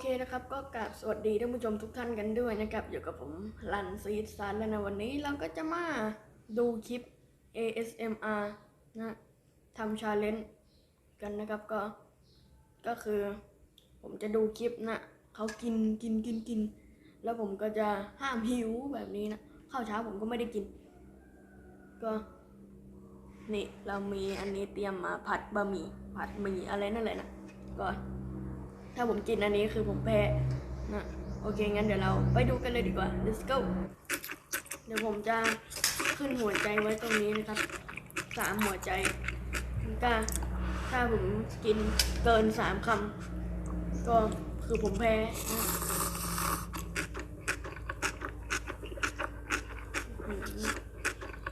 เคนะครับก็กราบสวัสดีท่านผู้ชมทุกท่านกันด้วยนะครับอยู่กับผมลันซีดซันและในวันนี้เราก็จะมาดูคลิป ASMR นะทำชาเลนจ์กันนะครับก็ ก็คือ ผมจะดูคลิปนะเขากินกินกินกิน แล้วผมก็จะห้ามหิวแบบนี้นะข้าวเช้าผมก็ไม่ได้กิน ก็ นี่เรามีอันนี้เตรียมมาผัดบะหมี่ผัดหมี่อะไรนั่นแหละนะก็ ถ้าผมกินอันนี้คือผมแพ้นะโอเค งั้นเดี๋ยวเราไปดูกันเลยดีกว่า let's go เดี๋ยวผมจะขึ้นหัวใจไว้ตรงนี้นะครับสามหัวใจก็ถ้าผมกินเกินสามคำก็คือผมแพ้นะ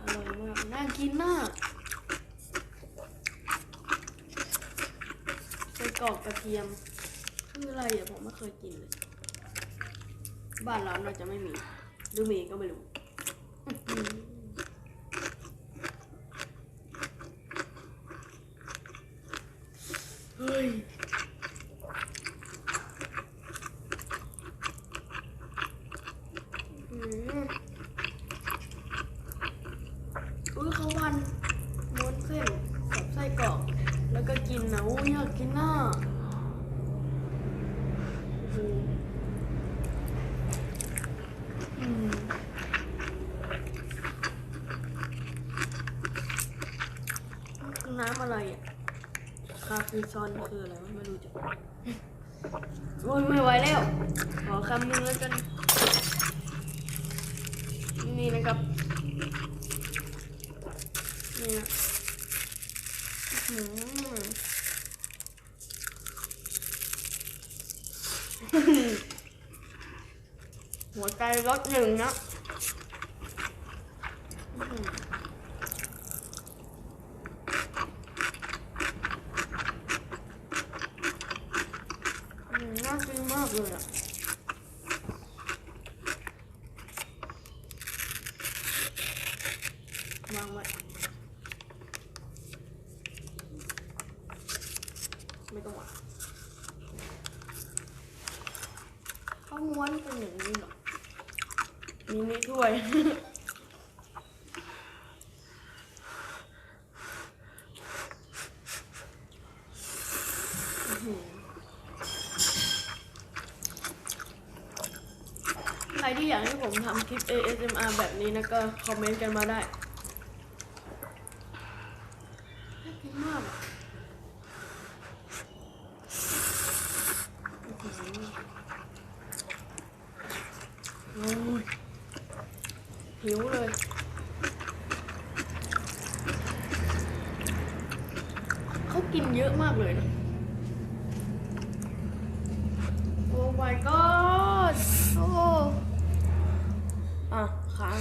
อร่อยมาก น่ากินมากไส้กรอกกระเทียม คืออะไรอะผมไม่เคยกินเลย บ้านเราน่าจะไม่มีหรือมีก็ไม่รู้เฮ้ยอืมอุ้ยเขาวันม้วนเส้นกับไส้กรอกแล้วก็กินนะอุ้ยอยากกินน่ะ อืมอืม น้ำอะไรอะคาปูซอนคืออะไรวะไม่รู้จักโอ้ยไม่ไหวแล้ว ขอคำนึงแล้วกัน นี่นะครับ นี่นะหือหัวใจรถหนึ่งนะอื้อหืออืมน่ากินมากเลยอะ วางไว้ไม่ต้องวางเขาม้วนเป็นอย่างนี้เหรอมีนี่ถ้วย ใครที่อยากให้ผมทำคลิป ASMR แบบนี้นะก็คอมเมนต์กันมาได้ น่ากินมากอะอื้อหือโอ้ยหิวเลย เขากินเยอะมากเลยนะ โอ้ my god โอ้อะค้าง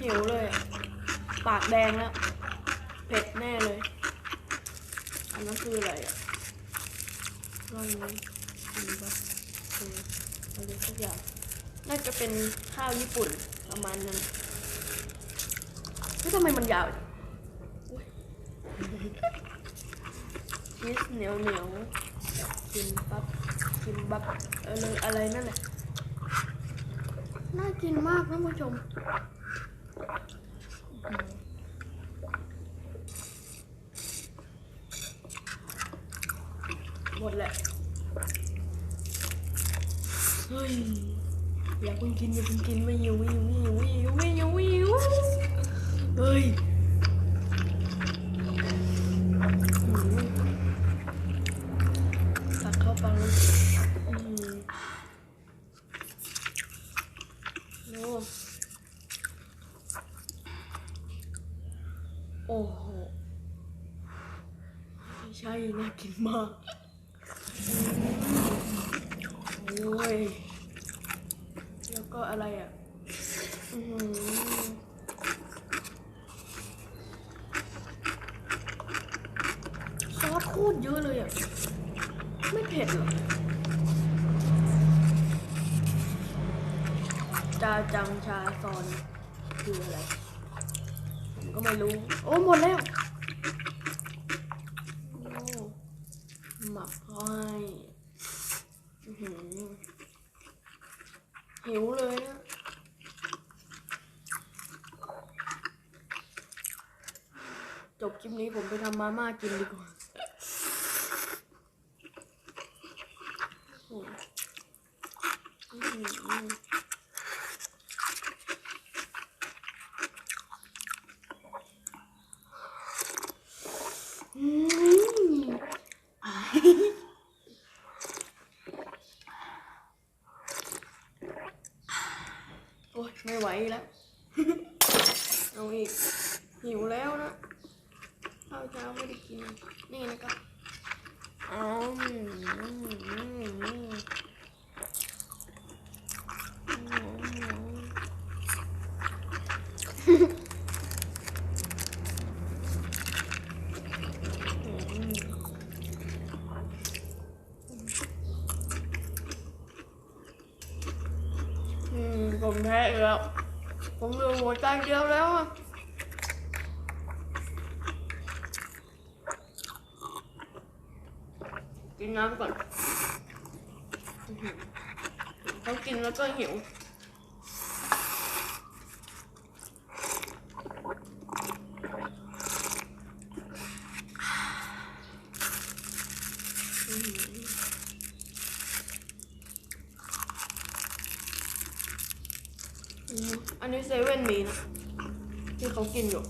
หิวเลย ปากแดงแล้ว เผ็ดแน่เลย อันนั้นคืออะไรอะร่อนนี้กินปะคืออะไรสักอย่าง น่าจะเป็นข้าวญี่ปุ่นประมาณนั้นนี่ทำไมมันยาวอุ๊ย ชีสเหนียวเหนียวๆกินปั๊บกินบับอะไรอะไรนั่นแหละน่ากินมากนะผู้ชมหมดแหละเฮ้ยอย่าเพิ่งกินอย่าเพิ่งกินไม่หิวไม่หิวไม่หิวไม่หิวไม่หิวไม่หิวเฮ้ยอืมตักเข้าปากแล้วอืมโอ้โอ้โหไม่ใช่น่ากิน มาก โอ้ย แล้วก็อะไรอะซอสโคตรเยอะเลยอะ ไม่เผ็ดหรอจาจังชาซอนคืออะไร ผมก็ไม่รู้ โอ้หมดแล้ว โอ้ หมักเขาใหิวเลยนะจบคลิปนี้ผมไปทำมาม่ากินดีกว่าโอ้โหอื้อหืออืมโอ้ยไม่ไหว แล้ว เอาอีก หิวแล้วนะข้าวเช้าไม่ได้กิน นี่นะครับอืมอืมอืมอืมอืมอืมผมแพ้อีกแล้ว ผมเหลือหัวใจเดียวแล้วอะกินน้ำก่อนอื้อหือต้องกินแล้วก็หิว อื้อหืออืมอันนี้เซเว่น มีนะที่เขากินอยู่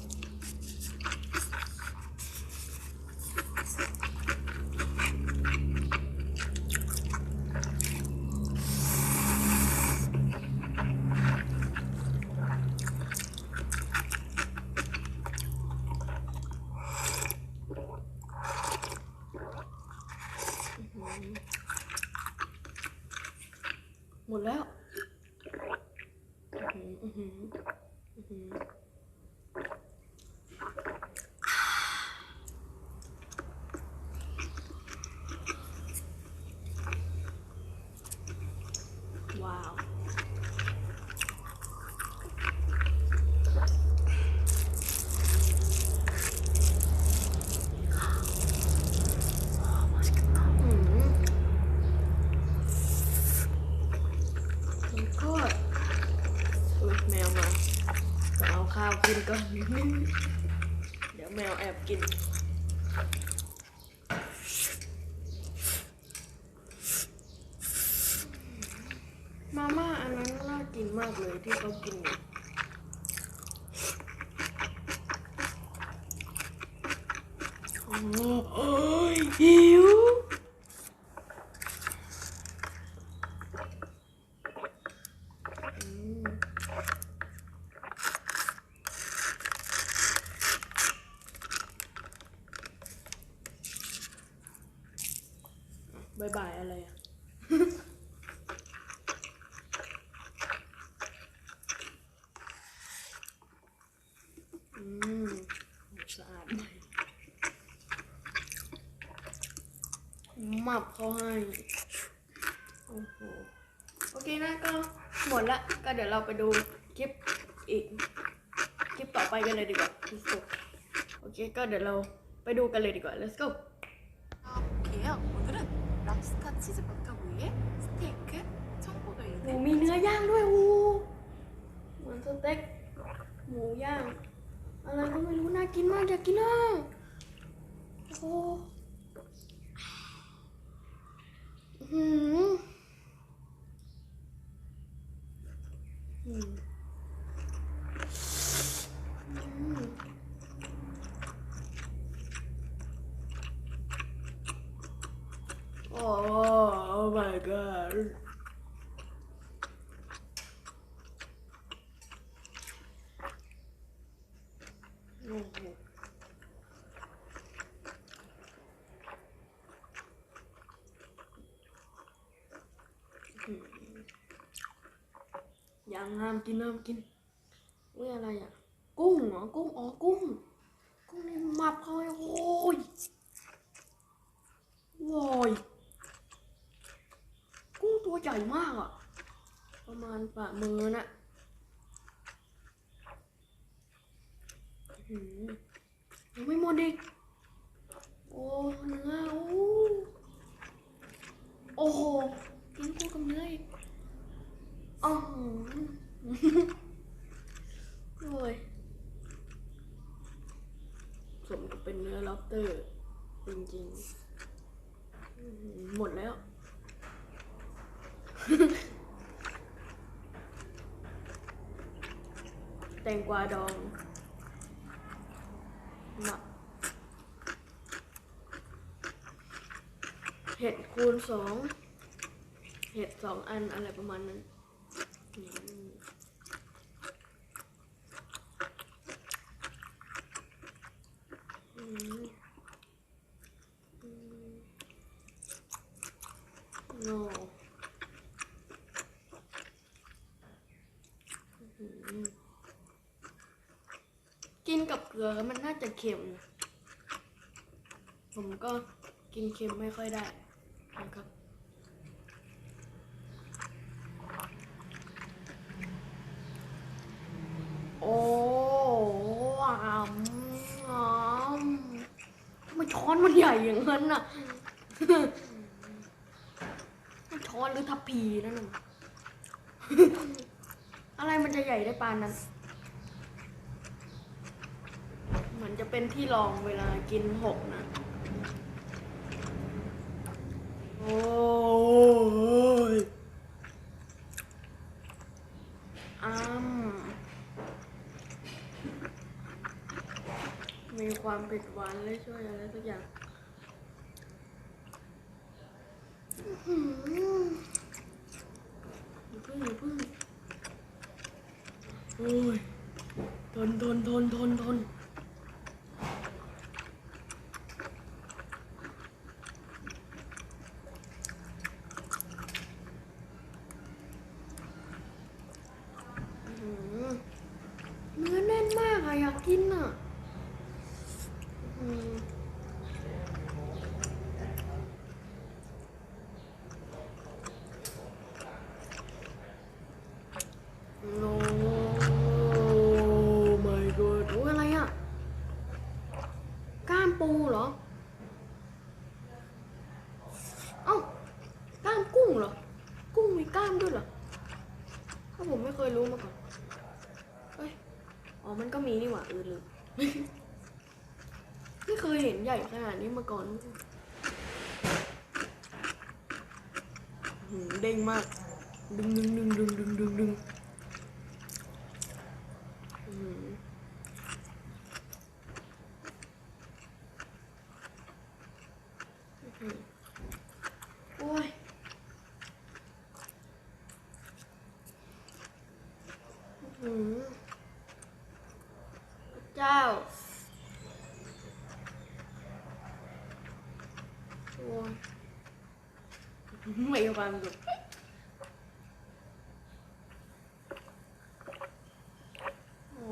หมดแล้วอื้อหืออื้อหืออื้อหือ ว้าวอืมมันก็อุ้ยแมวมา จะเอาข้าวกินก่อน เดี๋ยวแมวแอบกิน มาม่าอันนั้นน่ากินมากเลยที่เขากินอยู่โอ้ยหิวอืมบายบายอะไรอะ อืมสะอาดไหมหมับเขาให้ โอ้โห โอเคนะก็หมดละ ก็เดี๋ยวเราไปดูคลิปอีก คลิปต่อไปกันเลยดีกว่าที่สุดโอเค ก็เดี๋ยวเราไปดูกันเลยดีกว่า let's go 볼게요. 오늘은 랍스타 치즈 버터구이에 스테이크, หมู 청포도에 มีเนื้อย่างด้วยโอ้เหมือนสเต็กหมูย่าง อะไรก็ไม่รู้น่ากินมากอยากกินอ่ะโอ้อื้อหื ออืมอืม Oh, oh my god. ยังามกินห้ามกินวุ้ยอะไรอะ กุ้งเหรอกุ้งอ๋อกุ้ง กุ้งนี่มับเข้าไปโอ้ยโอยกุ้งตัวใหญ่มากอะ ประมาณฝ่ามือน่ะยังไม่หมดอีกโอ้เนื้อโอ้โหกินกุ้งกับเนื้ออีก อ๋อโอ้ยสมกับเป็นเนื้อล็อบเตอร์ จริงๆ หมดแล้ว แตงกวาดองหมักเห็ดคูณสอง เห็ดสองอันอะไรประมาณนั้น กินกับเกลือมันน่าจะเค็มนะผมก็กินเค็มไม่ค่อยได้นะครับ โอ้อามอามทำไมช้อนมันใหญ่ อย่างนั้นน่ะช้อนหรือทัพพีนั่นน่ะอะไรมันจะใหญ่ได้ปานนั้น เหมือนจะเป็นที่รองเวลากินหกนะ โอ้ยอ้ำมีความเผ็ดหวานเลยช่วยอะไรสักอย่างอื้อหืออย่าพึ่งอย่าพึ่งโอ้ย ทนทนทนทนทนอื้อหือเนื้อแน่นมากอะอยากกินอะอื้อหือโน my god โอ้ยอะไรอะกล้ามปูเหรอ เอ้ากล้ามกุ้งเหรอ กุ้งมีกล้ามด้วยเหรอถ้าผมไม่เคยรู้มาก่อนเอ้ย อ๋อ มันก็มีนี่หว่าเออลืม ไม่เคยเห็นใหญ่ขนาดนี้มาก่อนหืมเด้งมาก ดึงดึงดึงดึงดึงดึงดึงอืมอื้อหือโอ้ยอื้อหือพระเจ้า โอ้ยไม่มีความสุขโอ้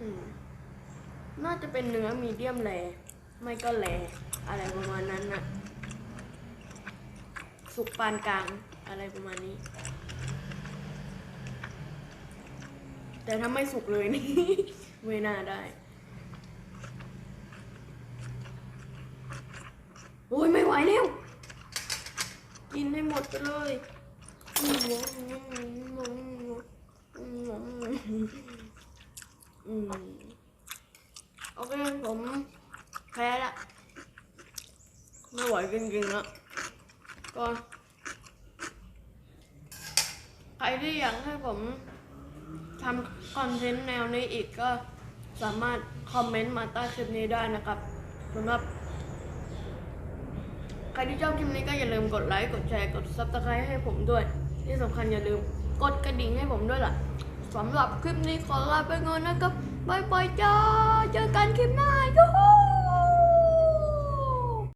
อืมน่าจะเป็นเนื้อ มีเดียมแรไม่ก็แรอะไรประมาณนั้นน่ะ สุกปานกลางอะไรประมาณนี้ แต่ถ้าไม่สุกเลยนี่ ไม่น่าได้โอ้ยไม่ไหวแล้วกินให้หมดไปเลยอืม โอเคผมแพ้ละไม่ไหวจริงๆแล้วก็ใครที่อยากให้ผมทำคอนเทนต์แนวนี้อีกก็สามารถคอมเมนต์มาใต้คลิปนี้ได้นะครับสำหรับใครที่ชอบคลิปนี้ก็อย่าลืมกดไลค์ กดแชร์ กด subscribe ให้ผมด้วย ที่สำคัญอย่าลืมกดกระดิ่งให้ผมด้วยล่ะสำหรับคลิปนี้ขอลาไปก่อนนะครับ บายบายจ้าเจอกันคลิปหน้ายูฮู